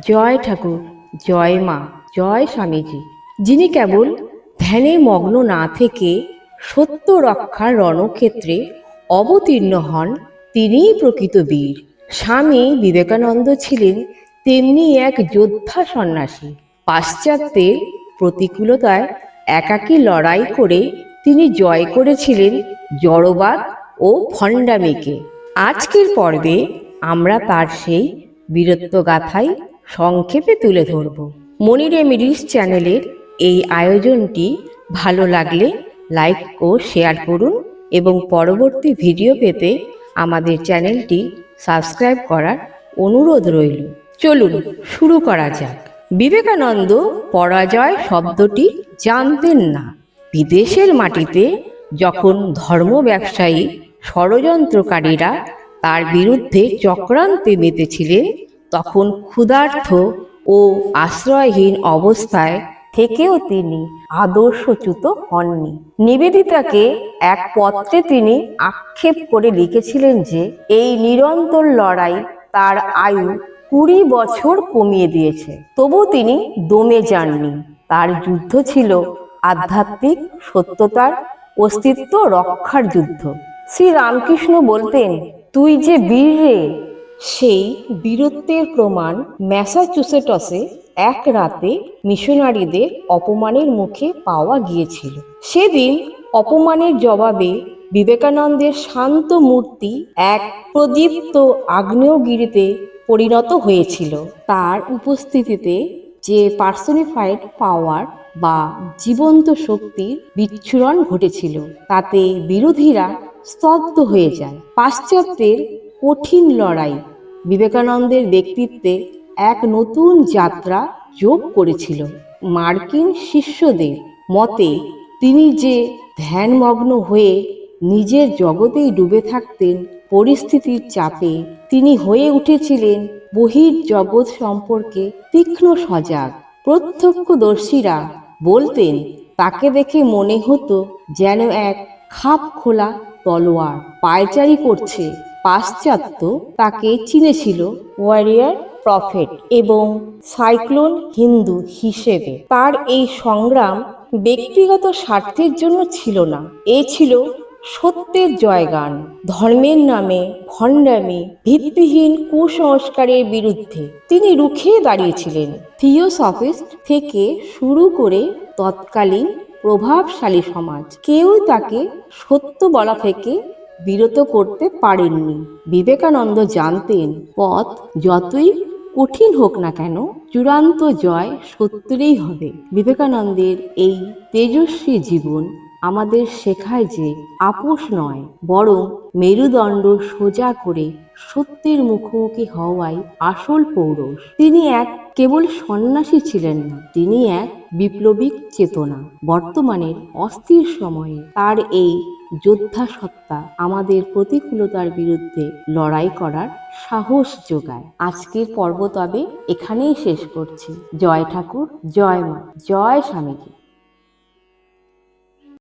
জয় ঠাকুর, জয় মা, জয় স্বামীজি। যিনি কেবল ধ্যানে মগ্ন না থেকে সত্য রক্ষার রণক্ষেত্রে অবতীর্ণ হন, তিনিই প্রকৃত বীর। স্বামী বিবেকানন্দ ছিলেন তেমনি এক যোদ্ধা সন্ন্যাসী। পাশ্চাত্যের প্রতিকূলতায় একাকী লড়াই করে তিনি জয় করেছিলেন জড়বাদ ও ভণ্ডামিকে। আজকের পর্বে আমরা তার সেই বীরত্ব গাথাই সংক্ষেপে তুলে ধরব। মনি রেমিডিস চ্যানেলের এই আয়োজনটি ভালো লাগলে লাইক ও শেয়ার করুন এবং পরবর্তী ভিডিও পেতে আমাদের চ্যানেলটি সাবস্ক্রাইব করার অনুরোধ রইল। চলুন শুরু করা যাক। বিবেকানন্দ পরাজয় শব্দটি জানতেন না। বিদেশের মাটিতে যখন ধর্ম ব্যবসায়ী, ষড়যন্ত্রকারীরা তার বিরুদ্ধে চক্রান্তে মেতেছিলেন তখন ক্ষুধার্থ ও আশ্রয়হীন অবস্থায় থেকেও তিনি আদর্শচ্যুত হননি। নিবেদিতাকে এক পত্রে তিনি আক্ষেপ করে লিখেছিলেন যে, এই নিরন্তর লড়াই তার আয়ু কুড়ি বছর কমিয়ে দিয়েছে। তবু তিনি দমে যাননি। তার যুদ্ধ ছিল আধ্যাত্মিক সত্যতার অস্তিত্ব রক্ষার যুদ্ধ। শ্রী রামকৃষ্ণ বলতেন, তুই যে বীর রে সেই বীরত্বের প্রমাণ ম্যাসাচুসেটসে এক রাতে মিশনারিদের অপমানের মুখে পাওয়া গিয়েছিল। সেদিন অপমানের জবাবে বিবেকানন্দের শান্ত মূর্তি এক প্রদীপ্ত আগ্নেয়গিরিতে পরিণত হয়েছিল। তার উপস্থিতিতে যে পার্সোনিফাইড পাওয়ার বা জীবন্ত শক্তির বিচ্ছুরণ ঘটেছিল, তাতে বিরোধীরা স্তব্ধ হয়ে যায়। পাশ্চাত্যের কঠিন লড়াই বিবেকানন্দের ব্যক্তিত্বে এক নতুন যাত্রা যোগ করেছিল। মার্কিন শিষ্যদের মতে, তিনি যে ধ্যানমগ্ন হয়ে নিজের জগতেই ডুবে থাকতেন, পরিস্থিতির চাপে তিনি হয়ে উঠেছিলেন বহির জগৎ সম্পর্কে তীক্ষ্ণ সজাগ। প্রত্যক্ষদর্শীরা বলতেন, তাকে দেখে মনে হতো যেন এক খাপ খোলা তলোয়ার পায়চারি করছে। পাশ্চাত্য তাকে চিনেছিল ওয়ারিয়ার প্রফেট এবং সাইক্লোন হিন্দু হিসেবে। তার এই সংগ্রাম ব্যক্তিগত স্বার্থের জন্য ছিল না। এ ছিল সত্যের জয়গান। ধর্মের নামে ভণ্ডামি, ভিত্তিহীন কুসংস্কারের বিরুদ্ধে তিনি রুখে দাঁড়িয়েছিলেন। থিওসফিস্ট থেকে শুরু করে তৎকালীন প্রভাবশালী সমাজ, কেউ তাকে সত্য বলা থেকে বিরত করতে পারেননি। বিবেকানন্দ জানতেন, পথ যতই কঠিন হোক না কেন, চূড়ান্ত জয় সত্যিই হবে। বিবেকানন্দের এই তেজস্বী জীবন আমাদের শেখায় যে আপোষ নয়, বরং মেরুদণ্ড সোজা করে সত্যের মুখোমুখি হওয়াই আসল পৌরষ। তিনি এক কেবল সন্ন্যাসী ছিলেন না, তিনি এক বিপ্লবিক চেতনা। বর্তমানের অস্থির সময়ে তার এই যোদ্ধা সত্তা আমাদের প্রতিকূলতার বিরুদ্ধে লড়াই করার সাহস যোগায়। আজকের পর্ব তবে এখানেই শেষ করছি। জয় ঠাকুর, জয় মা, জয় স্বামীজি।